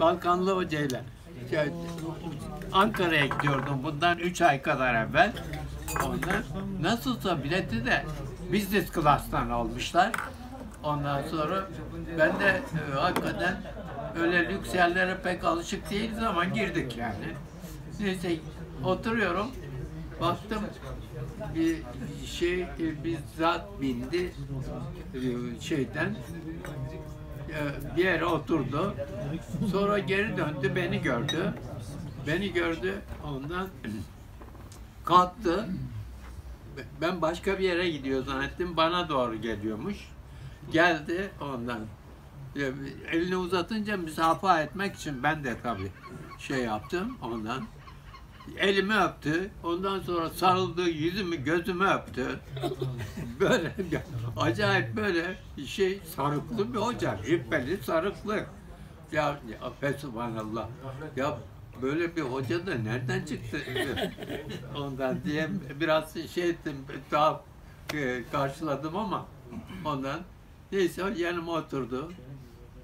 Balkanlı hocayla şey, Ankara'ya gidiyordum bundan 3 ay kadar evvel. Ondan nasılsa bileti de business class'tan almışlar. Ondan sonra ben de e, hakikaten öyle lüks yerlere pek alışık değiliz ama girdik yani. Neyse oturuyorum. Baktım bir şey e, bir zat bindi e, şeyden bir yere oturdu. Sonra geri döndü beni gördü. Beni gördü ondan kalktı. Ben başka bir yere gidiyor zannettim. Bana doğru geliyormuş. Geldi ondan. E, Elini uzatınca müsafaha etmek için ben de tabii şey yaptım ondan. Elimi öptü. Ondan sonra sarıldı, yüzümü, gözümü öptü. Böyle acayip böyle şey sarıklı bir hoca. Cübbeli sarıklı. Ya, ya Fesubhanallah. Ya böyle bir hoca da nereden çıktı? Ondan diye biraz şey ettim, daha e, karşıladım ama ondan. Neyse yanıma oturdu.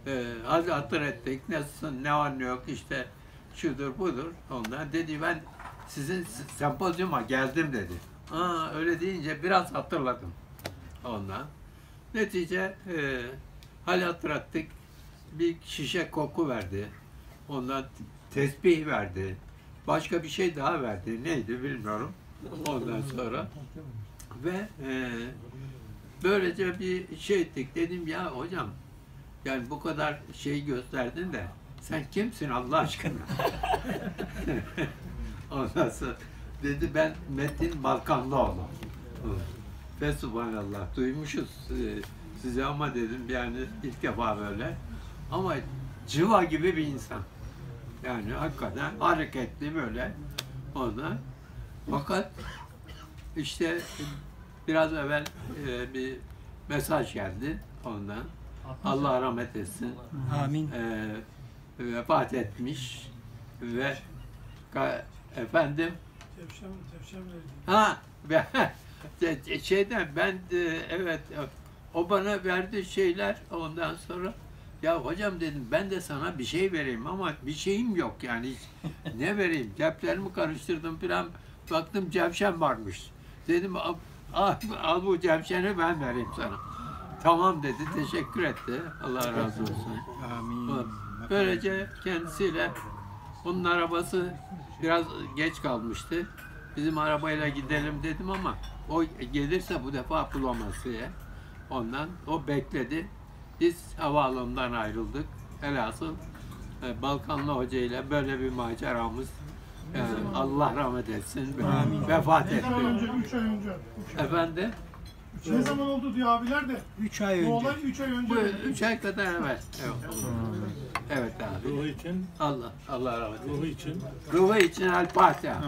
Ee, hatır ettik. Nasılsın? Ne var ne yok işte şudur budur. Ondan dedi ben sizin sempozyuma geldim dedi. Aa, öyle deyince biraz hatırladım ondan. Netice e, hal hatır ettik. Bir şişe koku verdi. Ondan tesbih verdi. Başka bir şey daha verdi. Neydi bilmiyorum. Ondan sonra ve e, böylece bir şey ettik. Dedim ya hocam yani bu kadar şey gösterdin de sen kimsin Allah aşkına? Ondan sonra dedi ben Metin Balkanlıoğlu. Ve subhanallah duymuşuz e, size ama dedim yani ilk defa böyle. Ama cıva gibi bir insan. Yani hakikaten hareketli böyle. Ona. Fakat işte biraz evvel e, bir mesaj geldi ondan. Allah rahmet etsin. Amin. E, vefat etmiş ve efendim tevşem verdi. ha ben şeyden ben de, evet o bana verdi şeyler ondan sonra ya hocam dedim ben de sana bir şey vereyim ama bir şeyim yok yani hiç. ne vereyim ceplerimi karıştırdım falan baktım cevşen varmış dedim al, al, al bu cevşeni ben vereyim sana tamam dedi teşekkür etti Allah razı olsun Amin. Böylece kendisiyle onun arabası biraz geç kalmıştı. Bizim arabayla gidelim dedim ama o gelirse bu defa bulamaz diye. Ondan o bekledi. Biz havaalanından ayrıldık. Velhasıl e, Balkanlı Hoca ile böyle bir maceramız e, Allah rahmet etsin. Amin. Vefat etti. önce? 3 ay önce. Üç ay. Efendim? Ne zaman oldu diyor abiler de. 3 ay Bu önce. olay 3 ay önce. Bu üç ay kadar evvel. Evet, evet abi. Ruhu için, Allah, Allah rahmet eylesin. ruhu için Ruhu için El Fatiha.